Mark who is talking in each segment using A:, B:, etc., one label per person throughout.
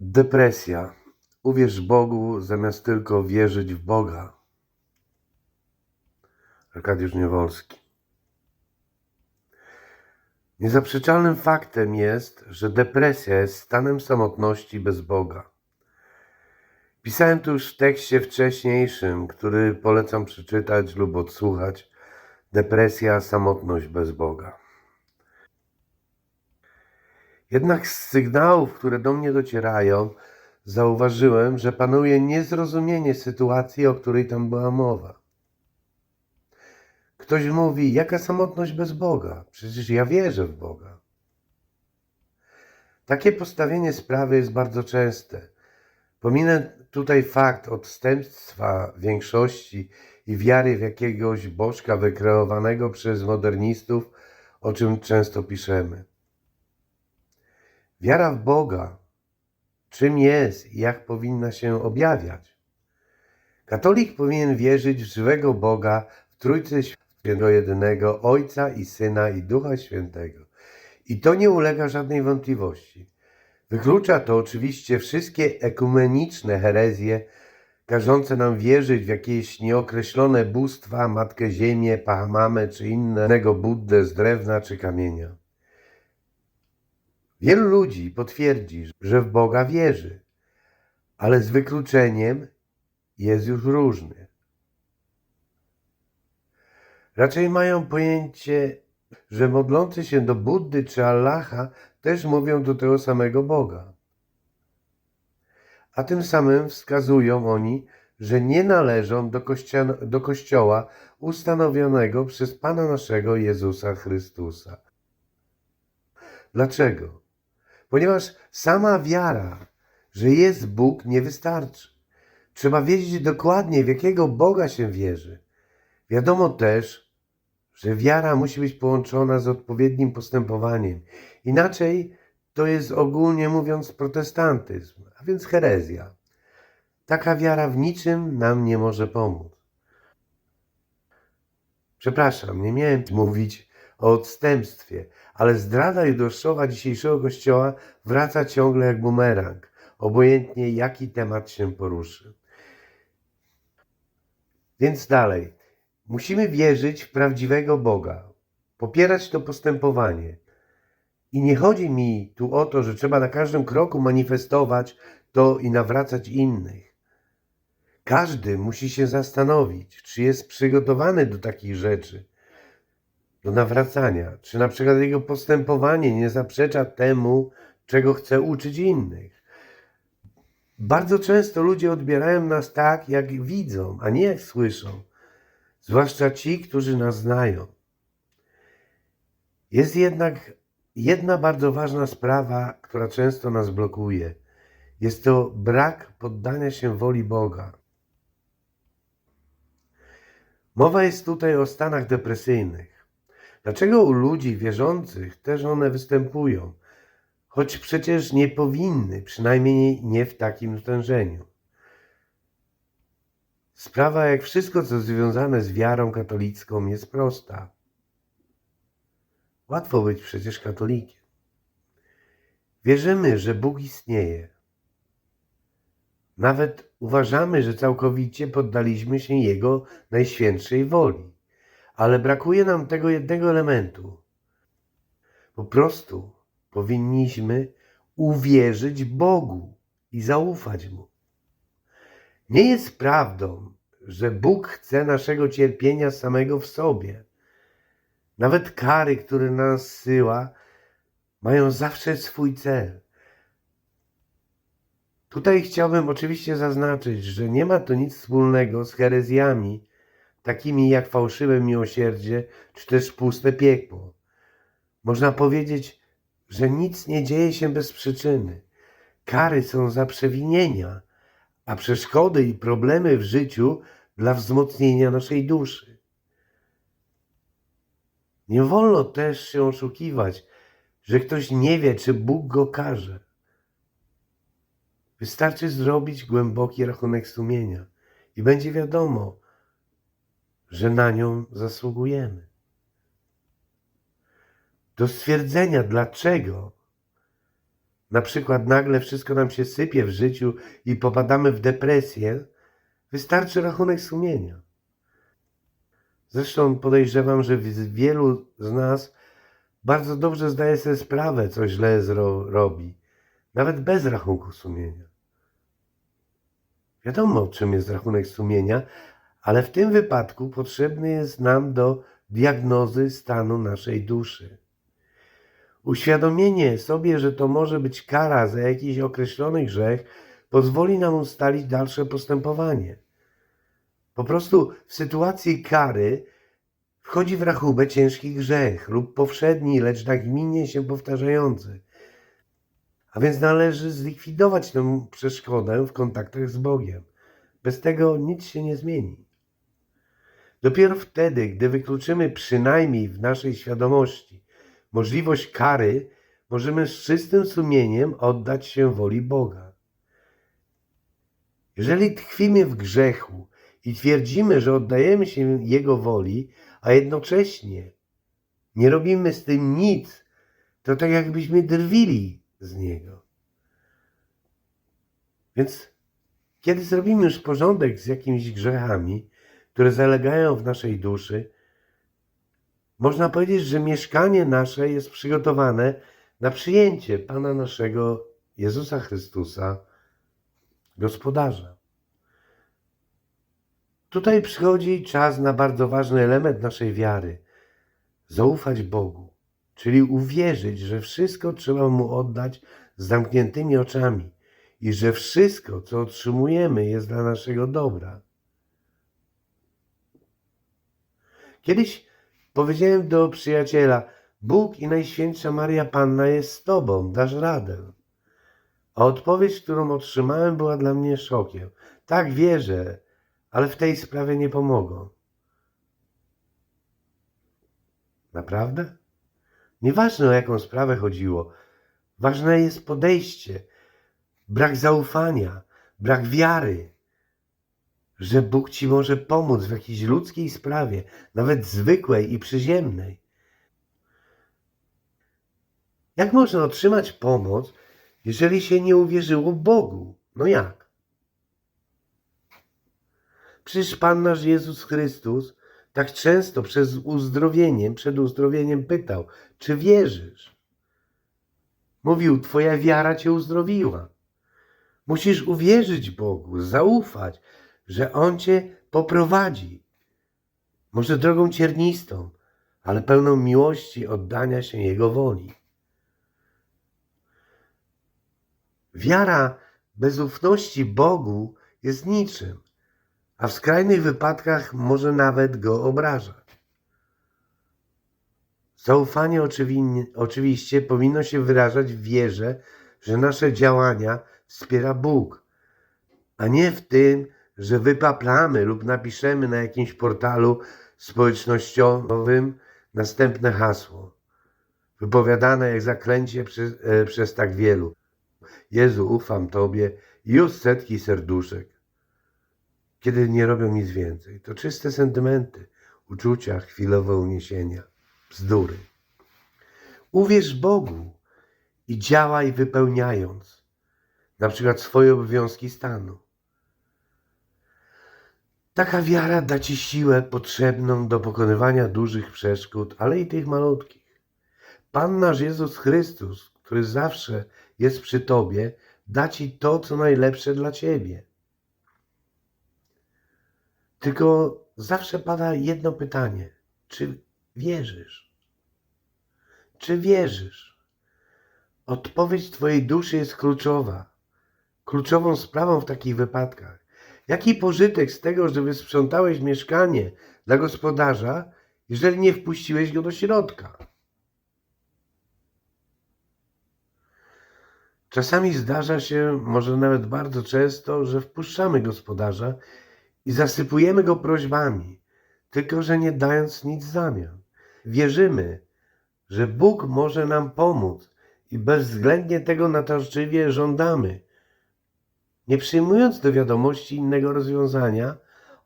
A: Depresja. Uwierz Bogu zamiast tylko wierzyć w Boga. Arkadiusz Niewolski. Niezaprzeczalnym faktem jest, że depresja jest stanem samotności bez Boga. Pisałem tu już w tekście wcześniejszym, który polecam przeczytać lub odsłuchać. Depresja, samotność bez Boga. Jednak z sygnałów, które do mnie docierają, zauważyłem, że panuje niezrozumienie sytuacji, o której tam była mowa. Ktoś mówi, jaka samotność bez Boga? Przecież ja wierzę w Boga. Takie postawienie sprawy jest bardzo częste. Pominę tutaj fakt odstępstwa większości i wiary w jakiegoś bożka wykreowanego przez modernistów, o czym często piszemy. Wiara w Boga, czym jest i jak powinna się objawiać. Katolik powinien wierzyć w żywego Boga, w Trójcy Świętego Jedynego, Ojca i Syna i Ducha Świętego. I to nie ulega żadnej wątpliwości. Wyklucza to oczywiście wszystkie ekumeniczne herezje, każące nam wierzyć w jakieś nieokreślone bóstwa, Matkę Ziemię, Pahamamę czy innego Buddę z drewna czy kamienia. Wielu ludzi potwierdzi, że w Boga wierzy, ale z wykluczeniem jest już różny. Raczej mają pojęcie, że modlący się do Buddy czy Allaha też mówią do tego samego Boga. A tym samym wskazują oni, że nie należą do, kościa- do kościoła ustanowionego przez Pana naszego Jezusa Chrystusa. Dlaczego? Ponieważ sama wiara, że jest Bóg, nie wystarczy. Trzeba wiedzieć dokładnie, w jakiego Boga się wierzy. Wiadomo też, że wiara musi być połączona z odpowiednim postępowaniem. Inaczej to jest ogólnie mówiąc protestantyzm, a więc herezja. Taka wiara w niczym nam nie może pomóc. Przepraszam, nie miałem mówić o odstępstwie, ale zdrada judoszowa dzisiejszego kościoła wraca ciągle jak bumerang, obojętnie jaki temat się poruszy. Więc dalej. Musimy wierzyć w prawdziwego Boga, popierać to postępowanie. I nie chodzi mi tu o to, że trzeba na każdym kroku manifestować to i nawracać innych. Każdy musi się zastanowić, czy jest przygotowany do takich rzeczy, do nawracania, czy na przykład jego postępowanie nie zaprzecza temu, czego chce uczyć innych. Bardzo często ludzie odbierają nas tak, jak widzą, a nie jak słyszą zwłaszcza ci, którzy nas znają. Jest jednak jedna bardzo ważna sprawa, która często nas blokuje. Jest to brak poddania się woli Boga. Mowa jest tutaj o stanach depresyjnych. Dlaczego u ludzi wierzących też one występują? Choć przecież nie powinny, przynajmniej nie w takim stężeniu. Sprawa, jak wszystko, co związane z wiarą katolicką, jest prosta. Łatwo być przecież katolikiem. Wierzymy, że Bóg istnieje. Nawet uważamy, że całkowicie poddaliśmy się Jego najświętszej woli. Ale brakuje nam tego jednego elementu. Po prostu powinniśmy uwierzyć Bogu i zaufać Mu. Nie jest prawdą, że Bóg chce naszego cierpienia samego w sobie. Nawet kary, które nas syła, mają zawsze swój cel. Tutaj chciałbym oczywiście zaznaczyć, że nie ma to nic wspólnego z herezjami, takimi jak fałszywe miłosierdzie, czy też puste piekło. Można powiedzieć, że nic nie dzieje się bez przyczyny. Kary są za przewinienia, a przeszkody i problemy w życiu dla wzmocnienia naszej duszy. Nie wolno też się oszukiwać, że ktoś nie wie, czy Bóg go karze. Wystarczy zrobić głęboki rachunek sumienia i będzie wiadomo, że na nią zasługujemy. Do stwierdzenia, dlaczego na przykład nagle wszystko nam się sypie w życiu i popadamy w depresję, wystarczy rachunek sumienia. Zresztą podejrzewam, że wielu z nas bardzo dobrze zdaje sobie sprawę, co źle zro- robi, nawet bez rachunku sumienia. Wiadomo, czym jest rachunek sumienia, ale w tym wypadku potrzebny jest nam do diagnozy stanu naszej duszy. Uświadomienie sobie, że to może być kara za jakiś określony grzech, pozwoli nam ustalić dalsze postępowanie. Po prostu w sytuacji kary wchodzi w rachubę ciężki grzech lub powszedni, lecz nagminnie się powtarzający. A więc należy zlikwidować tę przeszkodę w kontaktach z Bogiem. Bez tego nic się nie zmieni. Dopiero wtedy, gdy wykluczymy przynajmniej w naszej świadomości możliwość kary, możemy z czystym sumieniem oddać się woli Boga. Jeżeli tkwimy w grzechu i twierdzimy, że oddajemy się Jego woli, a jednocześnie nie robimy z tym nic, to tak jakbyśmy drwili z Niego. Więc kiedy zrobimy już porządek z jakimiś grzechami, które zalegają w naszej duszy, można powiedzieć, że mieszkanie nasze jest przygotowane na przyjęcie Pana naszego Jezusa Chrystusa, gospodarza. Tutaj przychodzi czas na bardzo ważny element naszej wiary zaufać Bogu, czyli uwierzyć, że wszystko trzeba Mu oddać z zamkniętymi oczami i że wszystko, co otrzymujemy, jest dla naszego dobra. Kiedyś powiedziałem do przyjaciela: Bóg i Najświętsza Maria Panna jest z Tobą, dasz radę. A odpowiedź, którą otrzymałem, była dla mnie szokiem. Tak wierzę, ale w tej sprawie nie pomogą. Naprawdę? Nieważne o jaką sprawę chodziło, ważne jest podejście, brak zaufania, brak wiary, że Bóg ci może pomóc w jakiejś ludzkiej sprawie, nawet zwykłej i przyziemnej. Jak można otrzymać pomoc, jeżeli się nie uwierzyło Bogu? No jak? Przecież Pan nasz Jezus Chrystus tak często przez uzdrowieniem, przed uzdrowieniem pytał, czy wierzysz? Mówił, twoja wiara cię uzdrowiła. Musisz uwierzyć Bogu, zaufać, że On cię poprowadzi. Może drogą ciernistą, ale pełną miłości oddania się Jego woli. Wiara bez ufności Bogu jest niczym, a w skrajnych wypadkach może nawet go obrażać. Zaufanie oczywiście powinno się wyrażać w wierze, że nasze działania wspiera Bóg, a nie w tym, że wypaplamy lub napiszemy na jakimś portalu społecznościowym następne hasło, wypowiadane jak zaklęcie przez, e, przez tak wielu. Jezu, ufam Tobie, już setki serduszek. Kiedy nie robią nic więcej, to czyste sentymenty, uczucia, chwilowe uniesienia, bzdury. Uwierz Bogu i działaj wypełniając na przykład swoje obowiązki stanu. Taka wiara da Ci siłę potrzebną do pokonywania dużych przeszkód, ale i tych malutkich. Pan nasz Jezus Chrystus, który zawsze jest przy Tobie, da Ci to, co najlepsze dla Ciebie. Tylko zawsze pada jedno pytanie: czy wierzysz? Czy wierzysz? Odpowiedź Twojej duszy jest kluczowa. Kluczową sprawą w takich wypadkach. Jaki pożytek z tego, że wysprzątałeś mieszkanie dla gospodarza, jeżeli nie wpuściłeś go do środka? Czasami zdarza się, może nawet bardzo często, że wpuszczamy gospodarza i zasypujemy go prośbami, tylko że nie dając nic w zamian. Wierzymy, że Bóg może nam pomóc i bezwzględnie tego natarczywie żądamy, nie przyjmując do wiadomości innego rozwiązania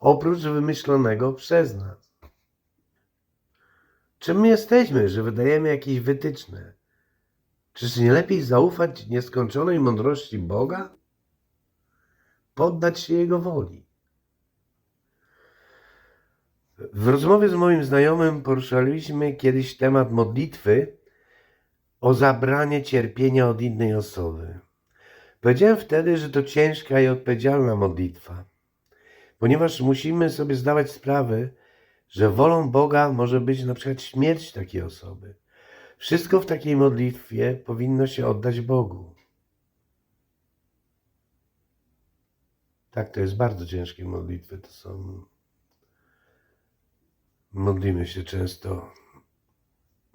A: oprócz wymyślonego przez nas. Czym my jesteśmy, że wydajemy jakieś wytyczne? Czyż nie lepiej zaufać nieskończonej mądrości Boga? Poddać się Jego woli. W rozmowie z moim znajomym poruszaliśmy kiedyś temat modlitwy o zabranie cierpienia od innej osoby. Powiedziałem wtedy, że to ciężka i odpowiedzialna modlitwa, ponieważ musimy sobie zdawać sprawę, że wolą Boga może być na przykład śmierć takiej osoby. Wszystko w takiej modlitwie powinno się oddać Bogu. Tak, to jest bardzo ciężkie modlitwy. To są. Modlimy się często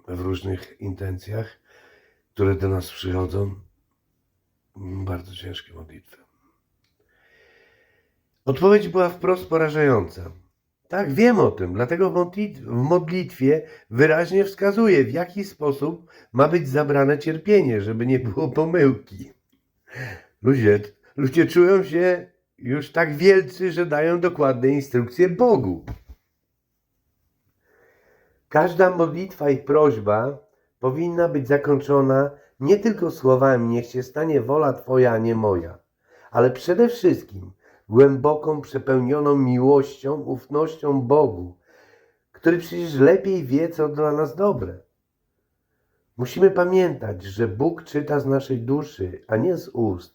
A: w różnych intencjach, które do nas przychodzą. Bardzo ciężkie modlitwy. Odpowiedź była wprost porażająca. Tak, wiem o tym, dlatego w modlit- w modlitwie wyraźnie wskazuje, w jaki sposób ma być zabrane cierpienie, żeby nie było pomyłki. Ludzie, ludzie czują się już tak wielcy, że dają dokładne instrukcje Bogu. Każda modlitwa i prośba powinna być zakończona nie tylko słowami niech się stanie wola Twoja, a nie moja, ale przede wszystkim głęboką, przepełnioną miłością, ufnością Bogu, który przecież lepiej wie, co dla nas dobre. Musimy pamiętać, że Bóg czyta z naszej duszy, a nie z ust.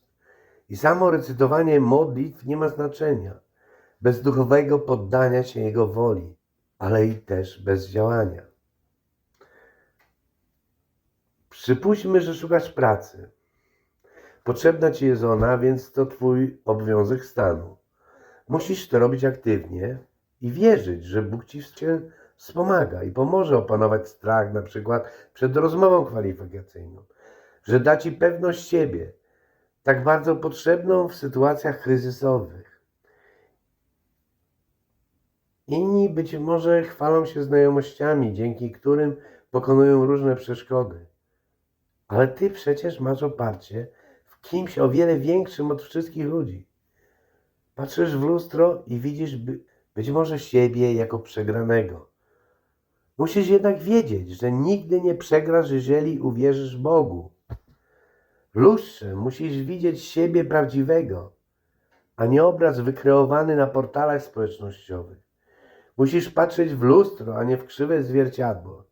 A: I samo recytowanie modlitw nie ma znaczenia bez duchowego poddania się Jego woli, ale i też bez działania. Przypuśćmy, że szukasz pracy. Potrzebna ci jest ona, więc to twój obowiązek stanu. Musisz to robić aktywnie i wierzyć, że Bóg ci cię wspomaga i pomoże opanować strach na przykład przed rozmową kwalifikacyjną, że da ci pewność siebie, tak bardzo potrzebną w sytuacjach kryzysowych. Inni być może chwalą się znajomościami, dzięki którym pokonują różne przeszkody. Ale ty przecież masz oparcie w kimś o wiele większym od wszystkich ludzi. Patrzysz w lustro i widzisz by, być może siebie jako przegranego. Musisz jednak wiedzieć, że nigdy nie przegrasz, jeżeli uwierzysz Bogu. W lustrze musisz widzieć siebie prawdziwego, a nie obraz wykreowany na portalach społecznościowych. Musisz patrzeć w lustro, a nie w krzywe zwierciadło.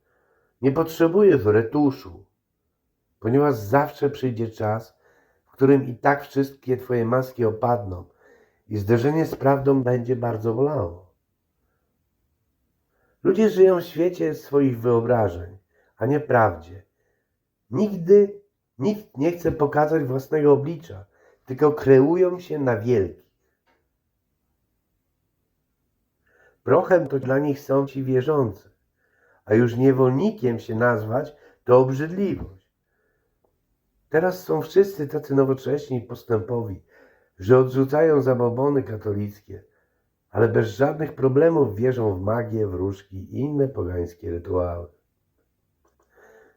A: Nie potrzebujesz retuszu, ponieważ zawsze przyjdzie czas, w którym i tak wszystkie Twoje maski opadną i zderzenie z prawdą będzie bardzo bolało. Ludzie żyją w świecie swoich wyobrażeń, a nie prawdzie. Nigdy nikt nie chce pokazać własnego oblicza, tylko kreują się na wielki. Prochem to dla nich są ci wierzący, a już niewolnikiem się nazwać to obrzydliwość. Teraz są wszyscy tacy nowocześni i postępowi, że odrzucają zabobony katolickie, ale bez żadnych problemów wierzą w magię, wróżki i inne pogańskie rytuały.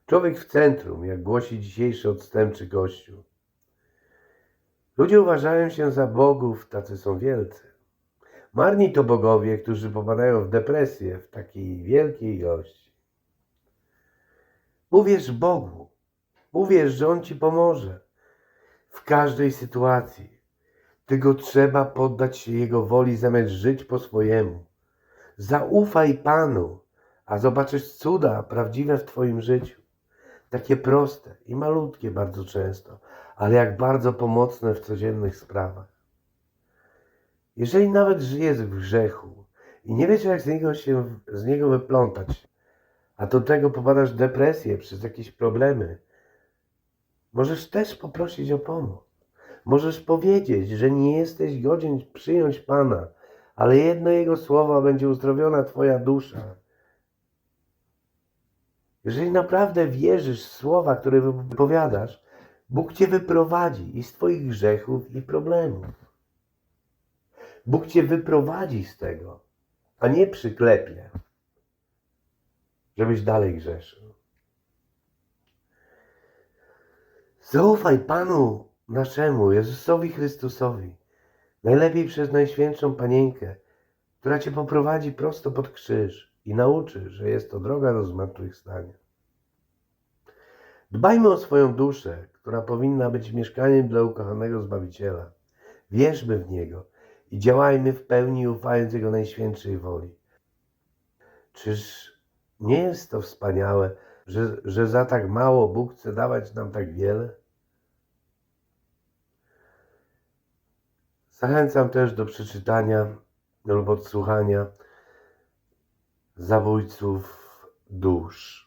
A: Człowiek w centrum, jak głosi dzisiejszy odstępczy kościół. Ludzie uważają się za bogów, tacy są wielcy. Marni to bogowie, którzy popadają w depresję w takiej wielkiej ilości. Uwierz Bogu. Uwierz, że On ci pomoże w każdej sytuacji. Tylko trzeba poddać się Jego woli zamiast żyć po swojemu. Zaufaj Panu, a zobaczysz cuda prawdziwe w Twoim życiu. Takie proste i malutkie bardzo często, ale jak bardzo pomocne w codziennych sprawach. Jeżeli nawet żyjesz w grzechu i nie wiesz, jak z niego się z niego wyplątać, a do tego popadasz w depresję przez jakieś problemy, możesz też poprosić o pomoc. Możesz powiedzieć, że nie jesteś godzien przyjąć Pana, ale jedno Jego słowo będzie uzdrowiona Twoja dusza. Jeżeli naprawdę wierzysz w słowa, które wypowiadasz, Bóg Cię wyprowadzi i z Twoich grzechów i problemów. Bóg Cię wyprowadzi z tego, a nie przyklepie, żebyś dalej grzeszył. Zaufaj Panu naszemu, Jezusowi Chrystusowi, najlepiej przez Najświętszą Panienkę, która Cię poprowadzi prosto pod krzyż i nauczy, że jest to droga do zmartwychwstania. Dbajmy o swoją duszę, która powinna być mieszkaniem dla ukochanego Zbawiciela. Wierzmy w Niego i działajmy w pełni ufając Jego najświętszej woli. Czyż nie jest to wspaniałe, że, że za tak mało Bóg chce dawać nam tak wiele? Zachęcam też do przeczytania lub odsłuchania zabójców dusz.